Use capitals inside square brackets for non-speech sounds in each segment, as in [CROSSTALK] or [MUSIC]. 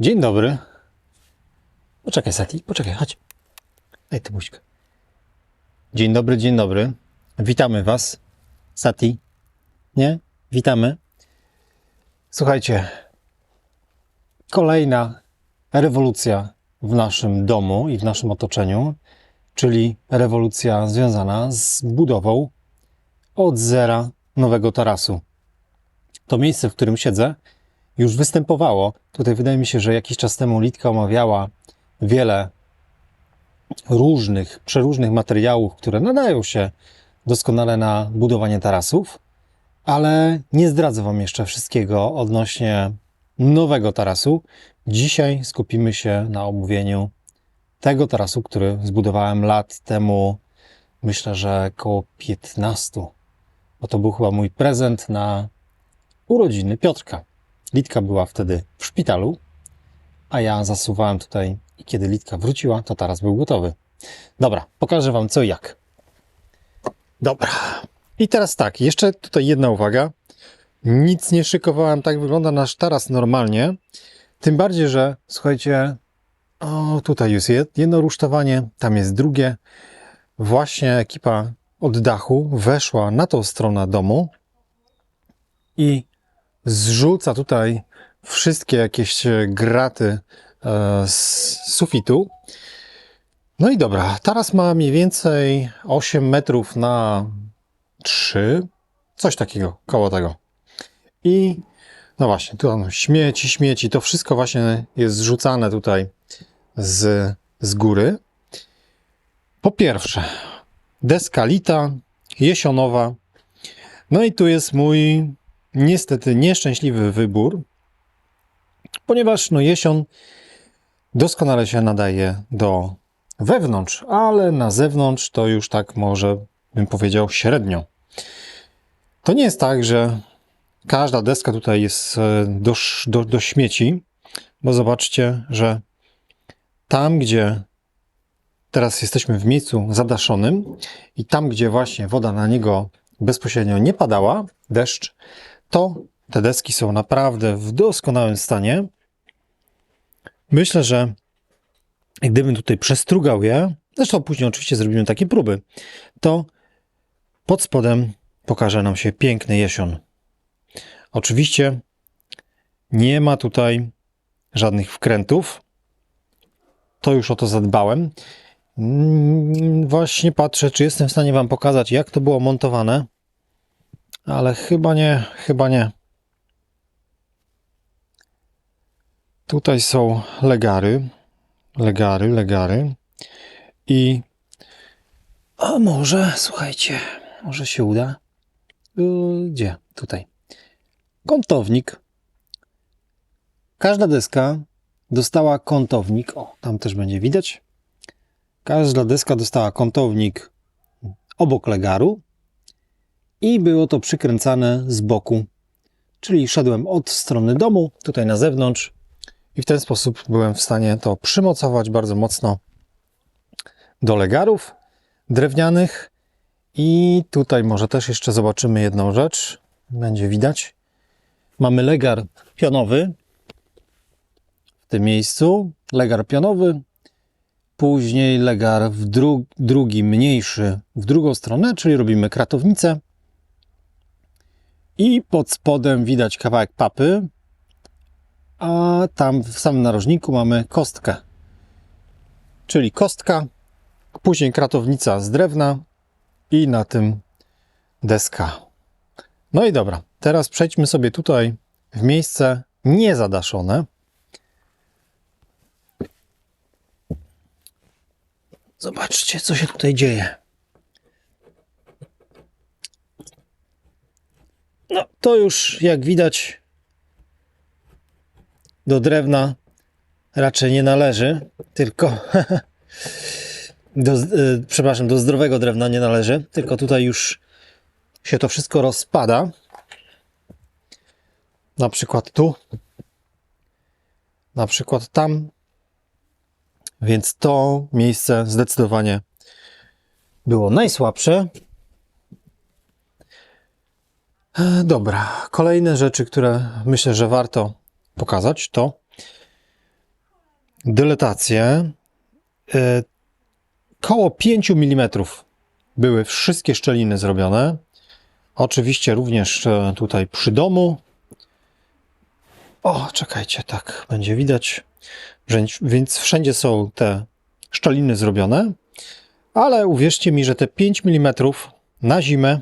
Dzień dobry. Poczekaj, Sati, poczekaj, chodź. Daj ty buźkę. Dzień dobry, dzień dobry. Witamy Was. Sati. Nie? Witamy. Słuchajcie. Kolejna rewolucja w naszym domu i w naszym otoczeniu, czyli rewolucja związana z budową od zera nowego tarasu. To miejsce, w którym siedzę, już występowało. Tutaj wydaje mi się, że jakiś czas temu Litka omawiała wiele różnych, przeróżnych materiałów, które nadają się doskonale na budowanie tarasów, ale nie zdradzę Wam jeszcze wszystkiego odnośnie nowego tarasu. Dzisiaj skupimy się na omówieniu tego tarasu, który zbudowałem lat temu, myślę, że około 15, bo to był chyba mój prezent na urodziny Piotrka. Litka była wtedy w szpitalu, a ja zasuwałem tutaj i kiedy Litka wróciła, to taras był gotowy. Dobra, pokażę Wam co i jak. Dobra. I teraz tak, jeszcze tutaj jedna uwaga. Nic nie szykowałem, tak wygląda nasz taras normalnie. Tym bardziej, że słuchajcie, o tutaj jest jed- jedno rusztowanie, tam jest drugie. Właśnie ekipa od dachu weszła na tą stronę domu i zrzuca tutaj wszystkie jakieś e, graty e, z sufitu. No i dobra, taras ma mniej więcej 8 metrów na 3, coś takiego, koło tego. I no właśnie, tu tam śmieci, śmieci, to wszystko właśnie jest zrzucane tutaj z, z góry. Po pierwsze, deska lita, jesionowa. No i tu jest mój niestety nieszczęśliwy wybór, ponieważ no jesion doskonale się nadaje do wewnątrz, ale na zewnątrz to już tak może bym powiedział średnio. To nie jest tak, że każda deska tutaj jest e, do, do, do śmieci, bo zobaczcie, że tam, gdzie teraz jesteśmy w miejscu zadaszonym i tam, gdzie właśnie woda na niego bezpośrednio nie padała, deszcz, to te deski są naprawdę w doskonałym stanie. Myślę, że gdybym tutaj przestrugał je, zresztą później oczywiście zrobimy takie próby, to pod spodem pokaże nam się piękny jesion. Oczywiście nie ma tutaj żadnych wkrętów. To już o to zadbałem. Właśnie patrzę, czy jestem w stanie Wam pokazać, jak to było montowane, ale chyba nie, chyba nie. Tutaj są legary, legary, legary i a może, słuchajcie, może się uda. Y, Gdzie? Tutaj. Kątownik. Każda deska dostała kątownik. O, tam też będzie widać. Każda deska dostała kątownik obok legaru i było to przykręcane z boku. Czyli szedłem od strony domu, tutaj na zewnątrz i w ten sposób byłem w stanie to przymocować bardzo mocno do legarów drewnianych. I tutaj może też jeszcze zobaczymy jedną rzecz. Będzie widać. Mamy legar pionowy w tym miejscu. Legar pionowy. Później legar w dru drugi, mniejszy w drugą stronę, czyli robimy kratownicę. I pod spodem widać kawałek papy, a tam w samym narożniku mamy kostkę. Czyli kostka, później kratownica z drewna i na tym deska. No i dobra, teraz przejdźmy sobie tutaj w miejsce niezadaszone. Zobaczcie, co się tutaj dzieje. No, to już jak widać do drewna raczej nie należy, tylko [LAUGHS] do, y, przepraszam, do zdrowego drewna nie należy, tylko tutaj już się to wszystko rozpada. Na przykład tu, na przykład tam. Więc to miejsce zdecydowanie było najsłabsze. E, Dobra, kolejne rzeczy, które myślę, że warto pokazać, to dyletację. E, Koło 5 mm były wszystkie szczeliny zrobione. Oczywiście również e, tutaj przy domu. O, czekajcie, tak będzie widać. Więc wszędzie są te szczeliny zrobione. Ale uwierzcie mi, że te 5 mm na zimę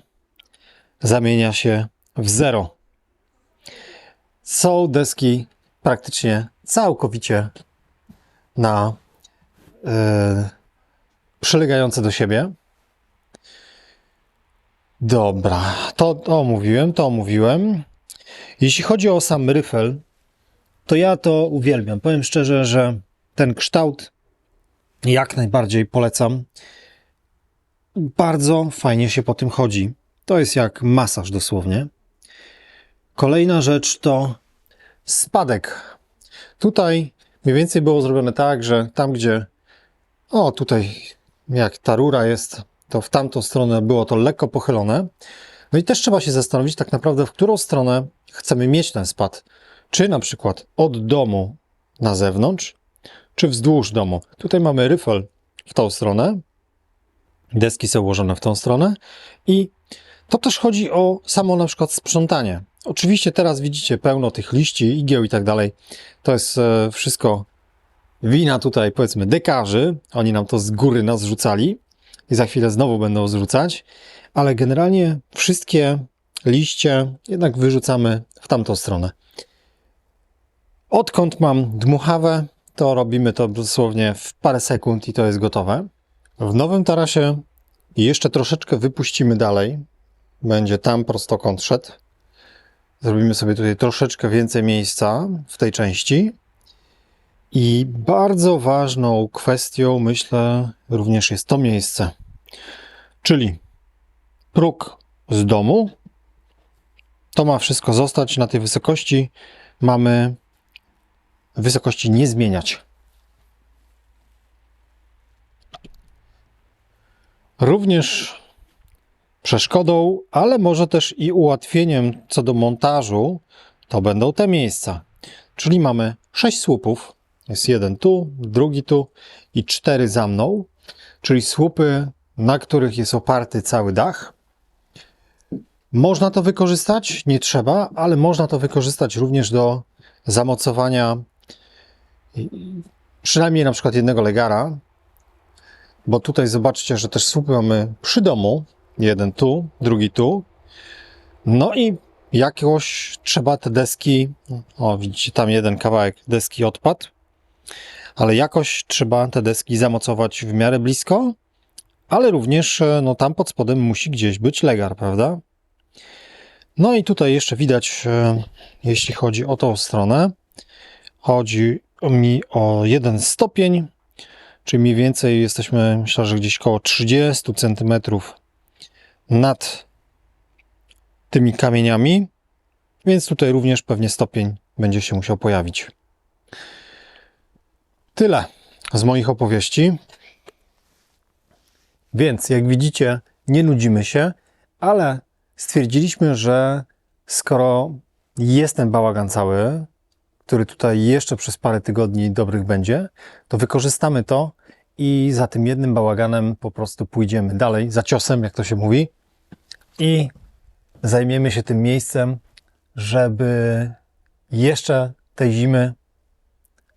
zamienia się w zero. Są deski praktycznie całkowicie na e, przylegające do siebie. Dobra, to, to omówiłem, to omówiłem. Jeśli chodzi o sam ryfel, to ja to uwielbiam. Powiem szczerze, że ten kształt jak najbardziej polecam. Bardzo fajnie się po tym chodzi. To jest jak masaż dosłownie. Kolejna rzecz to spadek. Tutaj mniej więcej było zrobione tak, że tam gdzie o tutaj jak ta rura jest, to w tamtą stronę było to lekko pochylone. No i też trzeba się zastanowić tak naprawdę, w którą stronę chcemy mieć ten spad. Czy na przykład od domu na zewnątrz, czy wzdłuż domu. Tutaj mamy ryfel w tą stronę, deski są ułożone w tą stronę i to też chodzi o samo na przykład sprzątanie. Oczywiście teraz widzicie pełno tych liści, igieł i tak dalej. To jest e, wszystko wina tutaj powiedzmy dekarzy. Oni nam to z góry nas zrzucali i za chwilę znowu będą zrzucać, ale generalnie wszystkie liście jednak wyrzucamy w tamtą stronę. Odkąd mam dmuchawę, to robimy to dosłownie w parę sekund i to jest gotowe. W nowym tarasie jeszcze troszeczkę wypuścimy dalej. Będzie tam prostokąt szedł. Zrobimy sobie tutaj troszeczkę więcej miejsca w tej części. I bardzo ważną kwestią, myślę, również jest to miejsce. Czyli próg z domu. To ma wszystko zostać na tej wysokości. Mamy wysokości nie zmieniać. Również przeszkodą, ale może też i ułatwieniem co do montażu, to będą te miejsca. Czyli mamy sześć słupów. Jest jeden tu, drugi tu i cztery za mną. Czyli słupy, na których jest oparty cały dach. Można to wykorzystać, nie trzeba, ale można to wykorzystać również do zamocowania przynajmniej na przykład jednego legara, bo tutaj zobaczcie, że też słupy mamy przy domu, jeden tu, drugi tu. No i jakoś trzeba te deski, o widzicie tam jeden kawałek deski odpadł, ale jakoś trzeba te deski zamocować w miarę blisko, ale również e, no tam pod spodem musi gdzieś być legar, prawda? No i tutaj jeszcze widać, e, jeśli chodzi o tą stronę, chodzi mi o jeden stopień, czyli mniej więcej jesteśmy, myślę, że gdzieś około 30 cm nad tymi kamieniami, więc tutaj również pewnie stopień będzie się musiał pojawić. Tyle z moich opowieści. Więc jak widzicie, nie nudzimy się, ale stwierdziliśmy, że skoro jest ten bałagan cały, który tutaj jeszcze przez parę tygodni dobrych będzie, to wykorzystamy to i za tym jednym bałaganem po prostu pójdziemy dalej, za ciosem, jak to się mówi, i zajmiemy się tym miejscem, żeby jeszcze tej zimy,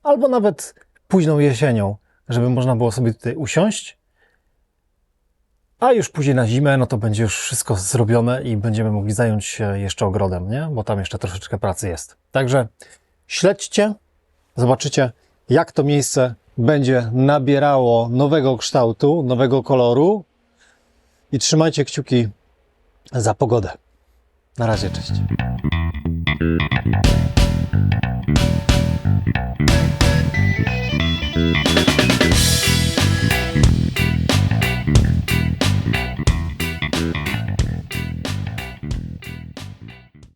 albo nawet późną jesienią, żeby można było sobie tutaj usiąść, a już później na zimę, no to będzie już wszystko zrobione i będziemy mogli zająć się jeszcze ogrodem, nie? Bo tam jeszcze troszeczkę pracy jest. Także śledźcie, zobaczycie, jak to miejsce będzie nabierało nowego kształtu, nowego koloru i trzymajcie kciuki za pogodę. Na razie, cześć.